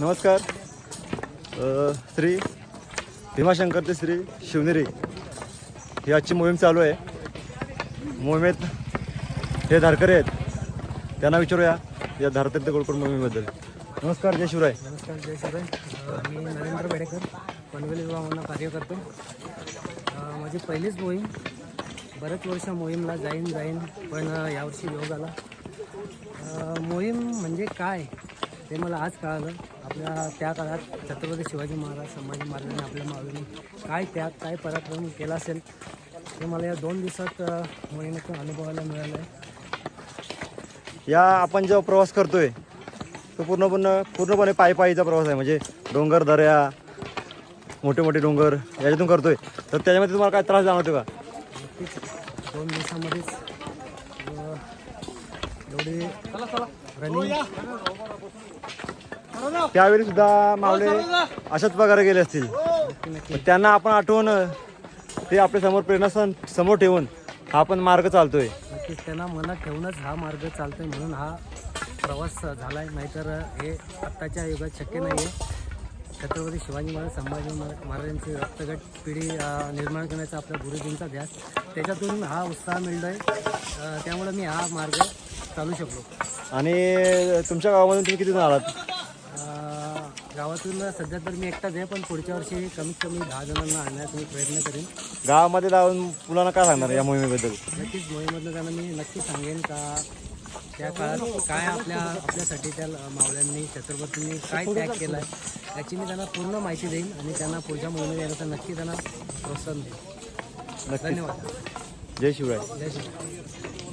नमस्कार. अ, श्री भीमाशंकर ते श्री शिवनेरी. ही आजची मोहीम चालू आहे. मोहिमेत हे धारकरी आहेत. त्यांना विचारूया या धारतत्य गोळकोट मोहिमेबद्दल. नमस्कार जय शिवराय. नमस्कार जय शिवराय. मी नरेंद्र बेडेकर पनवेल विभागानं कार्य करतो माझी पहिलीच मोहीम. बरेच वर्ष मोहीमला जाईन जाईन पण यावर्षी योग आला. मोहीम म्हणजे काय ते मला आज कळालं. आपल्या त्या काळात छत्रपती शिवाजी महाराज संभाजी महाराजांनी आपल्या माऊलीने काय त्याग काय पराक्रम केला असेल ते मला या दोन दिवसात अ, मोहिमेतून अनुभवायला मिळालं आहे या आपण जेव्हा प्रवास करतोय तो पूर्णपणे पूर्णपणे पायी पायीचा प्रवास आहे. म्हणजे डोंगर दऱ्या मोठे मोठे डोंगर याच्यातून करतोय. तर त्याच्यामध्ये तुम्हाला काय त्रास जाणवतो का? नक्कीच. दोन दिवसामध्येच एवढी रनिंग त्यावेळी सुद्धा मावळे अशाच प्रकारे गेले असतील. पण त्यांना आपण आठवण ते आपल्यासमोर प्रेरणा समोर ठेवून हा आपण मार्ग चालतोय. नक्कीच त्यांना मनात ठेवूनच हा मार्ग चालतोय म्हणून हा प्रवास झाला आहे नाहीतर हे आत्ताच्या युगात शक्य नाही आहे छत्रपती शिवाजी महाराज संभाजी महाराज महाराजांची रक्तगट पिढी निर्माण करण्याचा आपल्या गुरुजींचा ध्यास त्याच्यातून हा उत्साह मिळतो आहे त्यामुळे मी हा मार्ग चालू शकलो. आणि तुमच्या गावामधून तुम्ही किती जण आलात? गावातून सध्या तर मी एकटाच आहे पण पुढच्या वर्षी कमीत कमी दहा जणांना आणण्याचा मी प्रयत्न करेन. गावामध्ये जाऊन मुलांना काय सांगणार या मोहिमेबद्दल. नक्कीच मोहीमधनं त्यांना मी नक्की सांगेन का? त्या काळात काय आपल्या आपल्यासाठी त्या मावळ्यांनी छत्रपतींनी काय त्याग केला आहे याची मी त्यांना पूर्ण माहिती देईन आणि त्यांना पुढच्या मोहिमेत येण्याचं नक्की त्यांना प्रोत्साहन देईन. धन्यवाद. जय शिवराय. जय श्री